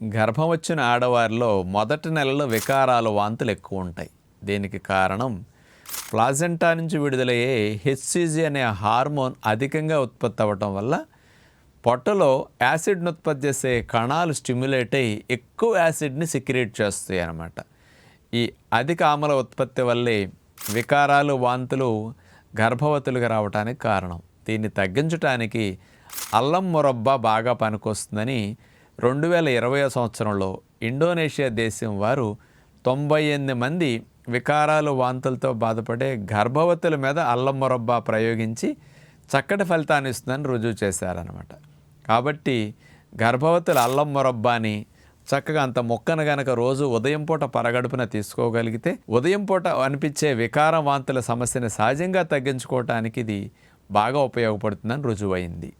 గర్భం వచ్చిన ఆడవారిలో మొదటి నెలలో వికారాలు వాంతులు ఎక్కువ ఉంటాయి. దీనికి కారణం ప్లాజెంటా నుంచి విడుదలయ్యే హెచ్సిజి అనే హార్మోన్ అధికంగా ఉత్పత్తి అవ్వటం వల్ల పొట్టలో యాసిడ్ను ఉత్పత్తి చేసే కణాలు స్టిమ్యులేట్ అయ్యి ఎక్కువ యాసిడ్ని సెక్రియేట్ చేస్తాయి అన్నమాట. ఈ అధిక ఆమల ఉత్పత్తి వల్లే వికారాలు వాంతులు గర్భవతులుగా రావడానికి కారణం. దీన్ని తగ్గించడానికి అల్లం మురబ్బా బాగా పనికొస్తుందని రెండు వేల ఇరవై సంవత్సరంలో ఇండోనేషియా దేశం వారు తొంభై ఎనిమిది మంది వికారాలు వాంతులతో బాధపడే గర్భవతుల మీద అల్లం మురబ్బా ప్రయోగించి చక్కటి ఫలితాన్ని ఇస్తుందని రుజువు చేశారనమాట కాబట్టి గర్భవతుల అల్లం మొరబ్బాని చక్కగా అంత మొక్కను గనక రోజు ఉదయం పూట పరగడుపున తీసుకోగలిగితే ఉదయం పూట అనిపించే వికారం వాంతుల సమస్యని సహజంగా తగ్గించుకోవటానికి ఇది బాగా ఉపయోగపడుతుందని రుజువైంది.